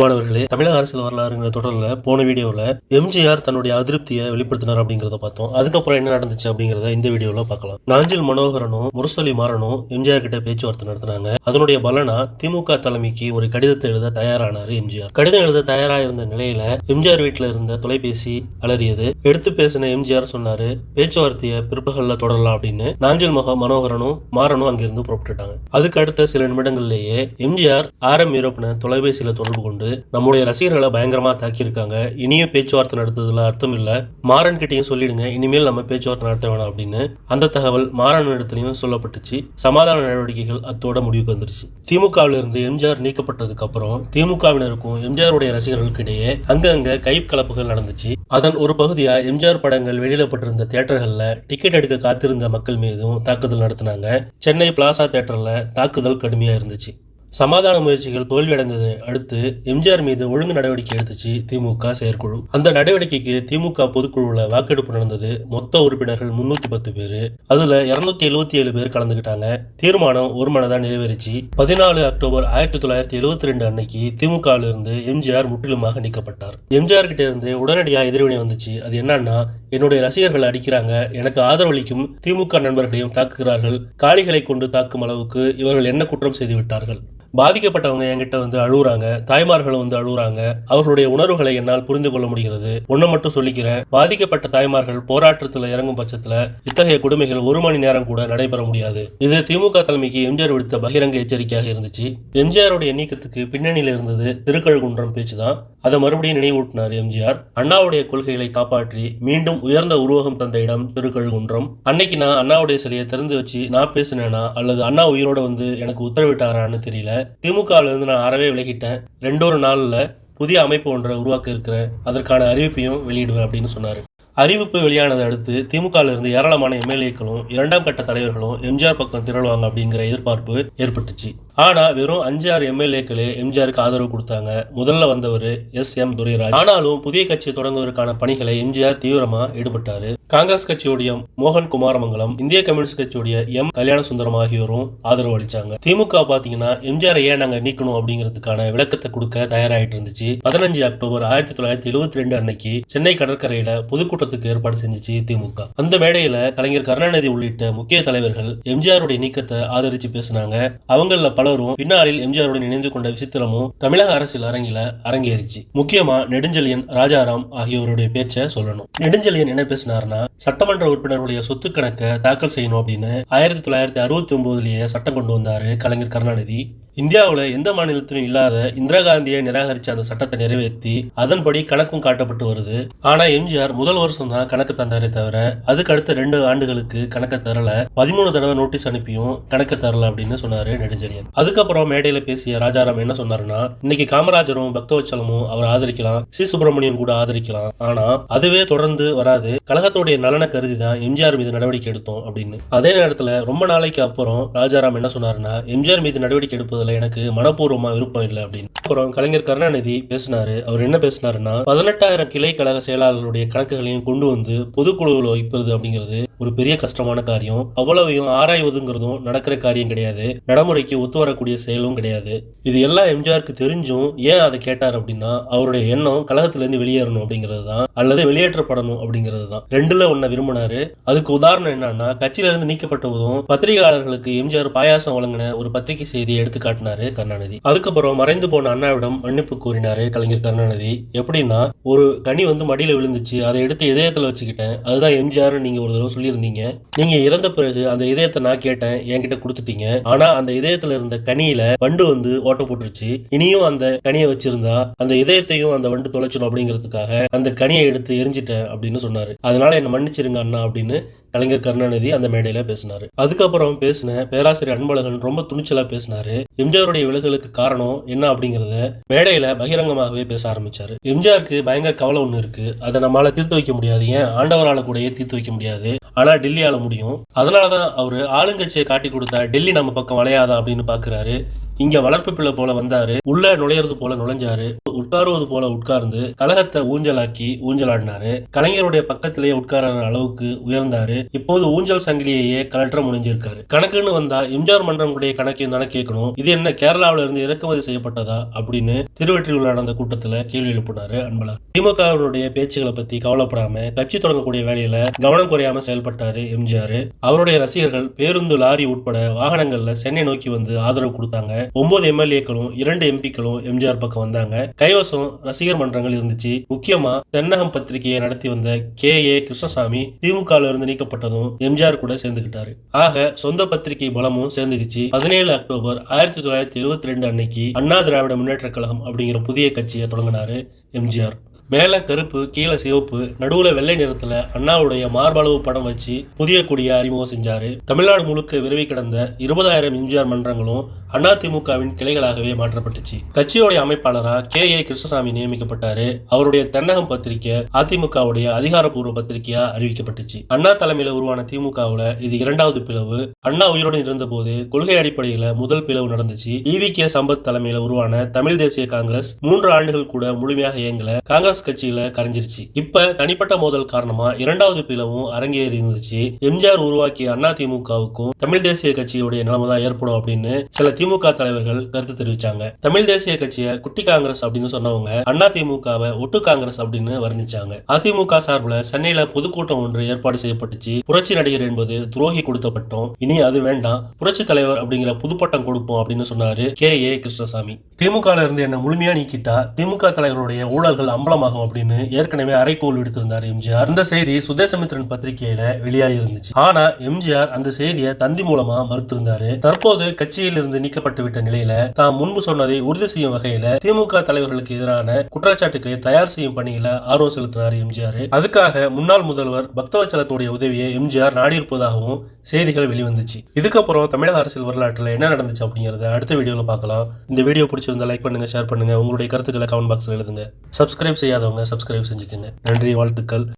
மாணவர்களே தமிழக அரசியல் வரலாறுங்கிற தொடரில் போன வீடியோவில் எம்ஜிஆர் தன்னுடைய அதிருப்தியை வெளிப்படுத்தினார் அப்படிங்கிறத பார்த்தோம். அதுக்கப்புறம் என்ன நடந்துச்சு அப்படிங்கிறத இந்த வீடியோவில் பார்க்கலாம். நாஞ்சில் மனோகரனும் முரசொலி மாறனும் எம்ஜிஆர் கிட்ட பேச்சுவார்த்தை நடத்தினாங்க. அதனுடைய பலனா திமுக தலைமைக்கு ஒரு கடிதத்தை எழுத தயாரானார் எம்ஜிஆர். கடிதம் எழுத தயாராக இருந்த நிலையில எம்ஜிஆர் வீட்டில் இருந்த தொலைபேசி அலறியது. எடுத்து பேசின எம்ஜிஆர் சொன்னாரு பேச்சுவார்த்தையை பிற்பகல்ல தொடரலாம் அப்படின்னு. நாஞ்சில் மகா மனோகரனும் மாறனும் அங்கிருந்து புறப்பட்டுட்டாங்க. அதுக்கு அடுத்த சில நிமிடங்கள்லேயே எம்ஜிஆர் ஆர் எம் தொலைபேசியில் தொடர்பு கொண்டு நம்முடைய ரசிகர்களை பயங்கரமா தாக்கியிருக்காங்க. இனியும் பேச்சுவார்த்தை நடத்துறதுல அர்த்தம் இல்ல. மாறன் கிட்டையும் சொல்லிடுங்க. இனிமேல் நம்ம பேச்சுவார்த்தை நடத்த வேணாம் அப்படின்னு அந்த தகவல் மாறன் இடத்துலயும் சொல்லப்பட்டுச்சு. சமாதான நடவடிக்கைகள் அத்தோட முடிவுக்கு வந்துருச்சு. திமுகவில் இருந்து எம்ஜிஆர் நீக்கப்பட்டதுக்கு அப்புறம் திமுகவினருக்கும் எம்ஜிஆருடைய ரசிகர்களுக்கு இடையே அங்கங்க கை கலப்புகள் நடந்துச்சு. அதன் ஒரு பகுதியா எம்ஜிஆர் படங்கள் வெளியிடப்பட்டிருந்த தியேட்டர்கள்ல டிக்கெட் எடுக்க காத்திருந்த மக்கள் மீதும் தாக்குதல் நடத்தினாங்க. சென்னை பிளாசா தியேட்டர்ல தாக்குதல் கடுமையா இருந்துச்சு. சமாதான முயற்சிகள் தோல்வியடைந்ததை அடுத்து எம்ஜிஆர் மீது ஒழுங்கு நடவடிக்கை எடுத்துச்சு திமுக செயற்குழு. அந்த நடவடிக்கைக்கு திமுக பொதுக்குழுவில் வாக்கெடுப்பு நடந்தது. மொத்த உறுப்பினர்கள் முன்னூத்தி பத்து பேர். அதுல இருநூத்தி எழுபத்தி ஏழு பேர் கலந்துக்கிட்டாங்க தீர்மானம் ஒரு மனதா நிறைவேறிச்சு. பதினாலு அக்டோபர் ஆயிரத்தி தொள்ளாயிரத்தி எழுபத்தி ரெண்டு அன்னைக்கு திமுக இருந்து எம்ஜிஆர் முற்றிலுமாக நீக்கப்பட்டார். எம்ஜிஆர் கிட்ட இருந்து உடனடியாக எதிர்வினை வந்துச்சு. அது என்னன்னா என்னுடைய ரசிகர்கள் அடிக்கிறாங்க. எனக்கு ஆதரவளிக்கும் திமுக நண்பர்களையும் தாக்குகிறார்கள். காளிகளை கொண்டு தாக்கும் அளவுக்கு இவர்கள் என்ன குற்றம் செய்து விட்டார்கள்? பாதிக்கப்பட்டவங்க என்கிட்ட வந்து அழுகுறாங்க தாய்மார்களும் வந்து அழுகுறாங்க அவர்களுடைய உணர்வுகளை என்னால் புரிந்து கொள்ள முடிகிறது. ஒண்ணு மட்டும் சொல்லிக்கிறேன் பாதிக்கப்பட்ட தாய்மார்கள் போராட்டத்தில் இறங்கும் பட்சத்தில் இத்தகைய கொடுமைகள் ஒரு மணி நேரம் கூட நடைபெற முடியாது. இது திமுக தலைமைக்கு எம்ஜிஆர் விடுத்த பகிரங்க எச்சரிக்கையாக இருந்துச்சு. எம்ஜிஆருடைய நீக்கத்துக்கு பின்னணியில் இருந்தது திருக்கழுகுன்றம் பேச்சு தான் அதை மறுபடியும் நினைவூட்டினார் எம்ஜிஆர். அண்ணாவுடைய கொள்கைகளை காப்பாற்றி மீண்டும் உயர்ந்த உருவகம் தந்த இடம் திருக்கழுகுன்றம். அன்னைக்கு நான் அண்ணாவுடைய சிலையை திறந்து வச்சு நான் பேசினேனா? அல்லது அண்ணா உயிரோட வந்து எனக்கு உத்தரவிட்டாரான்னு தெரியல. திமுகவிலிருந்து நான் அறவே விலகிட்டேன். ரெண்டொரு நாள்ல புதிய அமைப்பு ஒன்றை உருவாக்க இருக்கிறேன் அதற்கான அறிவிப்பையும் வெளியிடுவேன் அப்படின்னு சொன்னாரு. அறிவிப்பு வெளியானதை அடுத்து திமுகவிலிருந்து ஏராளமான எம்எல்ஏக்களும் இரண்டாம் கட்ட தலைவர்களும் எம்ஜிஆர் பக்கம் திரளுவாங்க அப்படிங்கிற எதிர்பார்ப்பு ஏற்பட்டுச்சு. ஆனா வெறும் அஞ்சு ஆறு எம்எல்ஏக்களே எம்ஜிஆருக்கு ஆதரவு கொடுத்தாங்க. முதல்ல வந்தவர் எஸ். எம். துரைராஜ். ஆனாலும் புதிய கட்சி தொடங்குவதற்கான பணிகளை எம்ஜிஆர் தீவிரமா ஈடுபட்டாரு. காங்கிரஸ் கட்சியுடைய மோகன் குமாரமங்கலம் இந்திய கம்யூனிஸ்ட் கட்சியுடைய எம். கல்யாண சுந்தரம் ஆகியோரும் ஆதரவு அளிச்சாங்க. திமுக பாத்தீங்கன்னா எம்ஜிஆர் ஏன் நாங்க நீக்கணும் அப்படிங்கிறதுக்கான விளக்கத்தை கொடுக்க தயாராயிட்டு இருந்துச்சு. பதினஞ்சு அக்டோபர் ஆயிரத்தி தொள்ளாயிரத்தி எழுபத்தி ரெண்டு அன்னைக்கு சென்னை கடற்கரையில பொதுக்கூட்டத்துக்கு ஏற்பாடு செஞ்சுச்சு திமுக. அந்த மேடையில கலைஞர் கருணாநிதி உள்ளிட்ட முக்கிய தலைவர்கள் எம்ஜிஆருடைய நீக்கத்தை ஆதரிச்சு பேசினாங்க. அவங்கள பலரும் பின்னாளில் எம்ஜிஆருடன் இணைந்து கொண்ட விசித்திரமும் தமிழக அரசியல் அரங்கில அரங்கேறிச்சு. முக்கியமா நெடுஞ்செழியன் ராஜாராம் ஆகியோருடைய பேச்சை சொல்லணும். நெடுஞ்செழியன் என்ன பேசினார்னா சட்டமன்ற உறுப்பினர்களுடைய சொத்து கணக்கை தாக்கல் செய்யணும் அப்படின்னு ஆயிரத்தி தொள்ளாயிரத்தி அறுபத்தி ஒன்பதுலயே சட்டம் கொண்டு வந்தாரு கலைஞர் கருணாநிதி. இந்தியாவில் எந்த மாநிலத்திலும் இல்லாத இந்திரா காந்தியை நிராகரிச்ச அந்த சட்டத்தை நிறைவேற்றி அதன்படி கணக்கும் காட்டப்பட்டு வருது. ஆனா எம்ஜிஆர் முதல் வருஷம் தான் கணக்கு தந்தாரே தவிர அதுக்கு அடுத்த ரெண்டு ஆண்டுகளுக்கு கணக்க தரல. பதிமூணு தடவை நோட்டீஸ் அனுப்பியும் கணக்கு தரல அப்படின்னு சொன்னாரு நெடுஞ்செழியன். அதுக்கப்புறம் மேடையில பேசிய ராஜாராம் என்ன சொன்னாருன்னா இன்னைக்கு காமராஜரும் பக்தவச்சலமும் அவர் ஆதரிக்கலாம். சி. சுப்பிரமணியன் கூட ஆதரிக்கலாம். ஆனா அதுவே தொடர்ந்து வராது. கழகத்துடைய நலனை கருதி தான் எம்ஜிஆர் மீது நடவடிக்கை எடுத்தோம் அப்படின்னு. அதே நேரத்துல ரொம்ப நாளைக்கு அப்புறம் ராஜாராம் என்ன சொன்னாருன்னா எம்ஜிஆர் மீது நடவடிக்கை எடுப்பதுல எனக்கு மனப்பூர்வமா விருப்பம் இல்லை அப்படின்னு. அப்புறம் கலைஞர் கருணாநிதி பேசினாரு. அவர் என்ன பேசினாருன்னா பதினெட்டாயிரம் கிளை கழக செயலாளர்களுடைய கணக்குகளையும் கொண்டு வந்து பொதுக்குழுவில் வைப்பது அப்படிங்கிறது ஒரு பெரிய கஷ்டமான காரியம். அவ்வளவையும் ஆராய்வதுங்கிறதும் நடக்கிற காரியம் கிடையாது. நடைமுறைக்கு ஒத்து வரக்கூடிய செயலும் கிடையாது. இது எல்லாம் எம்ஜிஆருக்கு தெரிஞ்சும் ஏன் அதை கேட்டார் அப்படின்னா அவருடைய எண்ணம் கழகத்திலிருந்து வெளியேறணும் அப்படிங்கிறது தான் அல்லது வெளியேற்றப்படணும் அப்படிங்கிறது தான். ரெண்டுல ஒன்ன விரும்பினாரு. அதுக்கு உதாரணம் என்னன்னா கட்சியில இருந்து பத்திரிகையாளர்களுக்கு எம்ஜிஆர் பாயாசம் வழங்கின ஒரு பத்திரிகை செய்தியை எடுத்துக்காட்டு காட்டினாரு கருணாநிதி. அதுக்கப்புறம் மறைந்து போன அண்ணாவிடம் மன்னிப்பு கூறினாரு கலைஞர் கருணாநிதி. எப்படின்னா ஒரு கனி வந்து மடியில விழுந்துச்சு. அதை எடுத்து இதயத்துல வச்சுக்கிட்டேன். அதுதான் எம்ஜிஆர் நீங்க ஒரு தடவை சொல்லியிருந்தீங்க. நீங்க இறந்த பிறகு அந்த இதயத்தை நான் கேட்டேன் என்கிட்ட கொடுத்துட்டீங்க. ஆனா அந்த இதயத்துல இருந்த கனியில வண்டு வந்து ஓட்ட போட்டுருச்சு. இனியும் அந்த கனியை வச்சிருந்தா அந்த இதயத்தையும் அந்த வண்டு தொலைச்சிடும் அப்படிங்கிறதுக்காக அந்த கனியை எடுத்து எரிஞ்சிட்டேன் அப்படின்னு சொன்னாரு. அதனால என்ன மன்னிச்சிருங்க அண்ணா அப்படின்னு கலைஞர் கருணாநிதி அந்த மேடையில பேசினாரு. அதுக்கப்புறம் பேசின பேராசிரியர் அன்பழகன் ரொம்ப துணிச்சலா பேசினாரு. எம்ஜிஆருடைய விலகலுக்கு காரணம் என்ன அப்படிங்கறத மேடையில பகிரங்கமாகவே பேச ஆரம்பிச்சாரு. எம்ஜிஆருக்கு பயங்கர கவலை ஒண்ணு இருக்கு. அதை நம்மளால தீர்த்து வைக்க முடியாது. ஏன்? ஆண்டவரால கூடயே தீர்த்து வைக்க முடியாது. ஆனா டெல்லியால முடியும். அதனாலதான் அவரு ஆளுங்கட்சியை காட்டி கொடுத்தா டெல்லி நம்ம பக்கம் வளையாதா அப்படின்னு பாக்குறாரு. இங்க வளர்ப்பு பிள்ளை போல வந்தாரு. உள்ள நுழையிறது போல நுழைஞ்சாரு. உட்காருவது போல உட்கார்ந்து கழகத்தை ஊஞ்சலாக்கி ஊஞ்சலாடினாரு. கலைஞருடைய பக்கத்திலேயே உட்கார அளவுக்கு உயர்ந்தாரு. இப்போது ஊஞ்சல் சங்கிலியையே கலற்ற முடிஞ்சிருக்காரு கணக்குன்னு வந்தா எம்ஜிஆர் மன்றங்களுடைய கணக்கையும் தானே கேட்கணும். இது என்ன கேரளாவில இருந்து இறக்குமதி செய்யப்பட்டதா அப்படின்னு திருவெற்றியூர்ல நடந்த கூட்டத்துல கேள்வி எழுப்பினாரு அன்பழகன். திமுகவினுடைய பேச்சுகளை பத்தி கவலைப்படாம கட்சி தொடங்கக்கூடிய வேலையில கவனம் குறையாம செயல்பட்டாரு எம்ஜிஆர். அவருடைய ரசிகர்கள் பேருந்து லாரி உட்பட வாகனங்கள்ல சென்னை நோக்கி வந்து ஆதரவு கொடுத்தாங்க. ஒன்பது எம்எல்ஏக்களும் இரண்டு எம்பிக்களும் எம்ஜிஆர் பக்கம் வந்தாங்க. கைவசம் ரசிகர் மன்றங்கள் இருந்துச்சு. முக்கியமா தென்னகம் பத்திரிகையை நடத்தி வந்த கே. ஏ. கிருஷ்ணசாமி திமுக இருந்து நீக்கப்பட்டதும் எம்ஜிஆர் கூட சேர்ந்துக்கிட்டாரு ஆக சொந்த பத்திரிகை பலமும் சேர்ந்துக்குச்சு பதினேழு அக்டோபர் ஆயிரத்தி தொள்ளாயிரத்தி எழுபத்தி ரெண்டு அன்னைக்கு அண்ணா திராவிட முன்னேற்ற கழகம் அப்படிங்கிற புதிய கட்சியை தொடங்கினாரு. எம்ஜிஆர். மேலே கருப்பு கீழே சிவப்பு நடுவுல வெள்ளை நிறத்துல அண்ணாவுடைய மார்பளவு படம் வச்சு புதிய கொடியை அறிமுகம் செஞ்சாரு. தமிழ்நாடு முழுக்க விரவி கிடந்த இருபதாயிரம் எம்ஜிஆர் மன்றங்களும் அதிமுகவின் கிளைகளாகவே மாற்றப்பட்டுச்சு. கட்சியோடைய அமைப்பாளரா கே. ஏ. கிருஷ்ணசாமி நியமிக்கப்பட்டாரு. அவருடைய தென்னகம் பத்திரிகை அதிமுகவுடைய அதிகாரப்பூர்வ பத்திரிகையா அறிவிக்கப்பட்டுச்சு. அண்ணா தலைமையில உருவான திமுகவுல இது இரண்டாவது பிளவு. அண்ணா உயிருடன் இருந்தபோது கொள்கை அடிப்படையில முதல் பிளவு நடந்துச்சு. EV K. சம்பத் தலைமையில உருவான தமிழ் தேசிய காங்கிரஸ் மூன்று ஆண்டுகள் கூட முழுமையாக இயங்கல காங்கிரஸ் கட்சியில கரைஞ்சிருச்சு. இப்ப தனிப்பட்ட மோதல் காரணமா இரண்டாவது பிளவும் அரங்கேறி இருந்துச்சு எம்ஜிஆர் உருவாக்கிய அண்ணா திமுகவுக்கும் தமிழ் தேசிய கட்சியுடைய நிலைமை தான் ஏற்படும் அப்படின்னு சில திமுக தலைவர்கள் கருத்து தெரிவிச்சாங்க. தமிழ் தேசிய கட்சியை குட்டி காங்கிரஸ் அப்படின்னு சொன்னவங்க அண்ணா திமுகவை ஒட்டு காங்கிரஸ் அப்படின்னு வர்ணிச்சாங்க. அதிமுக சார்பில் சென்னையில பொதுக்கூட்டம் ஒன்று ஏற்பாடு செய்யப்பட்டுச்சு. புரட்சி நடிகர் என்பது துரோகி கொடுத்த பட்டம் இனி அது வேண்டாம். புரட்சி தலைவர் அப்படிங்கிற புதுப்பட்டம் கொடுப்போம் அப்படின்னு சொன்னாரு கே ஏ கிருஷ்ணசாமி. திமுக இருந்து என்ன முழுமையா நீக்கிட்டா திமுக தலைவருடைய ஊழல்கள் அம்பலமாகும் அப்படின்னு ஏற்கனவே அரைக்கோள் விடுத்திருந்தார் எம்ஜிஆர். அந்த செய்தி சுதேசமித்ரன் பத்திரிகையில வெளியாகி இருந்துச்சு ஆனா எம்ஜிஆர் அந்த செய்தியை தந்தி மூலமா மறுத்திருந்தாரு. தற்போது கட்சியில் இருந்து நீக்கப்பட்டு விட்ட நிலையில தாம் முன்பு சொன்னதை உறுதி செய்யும் வகையில திமுக தலைவர்களுக்கு எதிரான குற்றச்சாட்டுகளை தயார் செய்யும் பணியில ஆர்வம் செலுத்தினார் எம்ஜிஆர். அதுக்காக முன்னாள் முதல்வர் பக்தவச்சலத்துடைய உதவியை எம்ஜிஆர் நாடியிருப்பதாகவும் செய்திகள் வெளிவந்துச்சு. இதுக்கப்புறம் தமிழக அரசியல் வரலாற்றில் என்ன நடந்துச்சு அப்படிங்கிறத அடுத்த வீடியோவில் பார்க்கலாம். இந்த வீடியோ பிடிச்சிருந்தா லைக் பண்ணுங்க ஷேர் பண்ணுங்க. உங்களுடைய கருத்துக்களை கமெண்ட் பாக்ஸில் எழுதுங்க. சப்ஸ்கிரைப் செய்யாதவங்க சப்ஸ்கிரைப் செஞ்சுக்கோங்க. நன்றி வாழ்த்துக்கள்.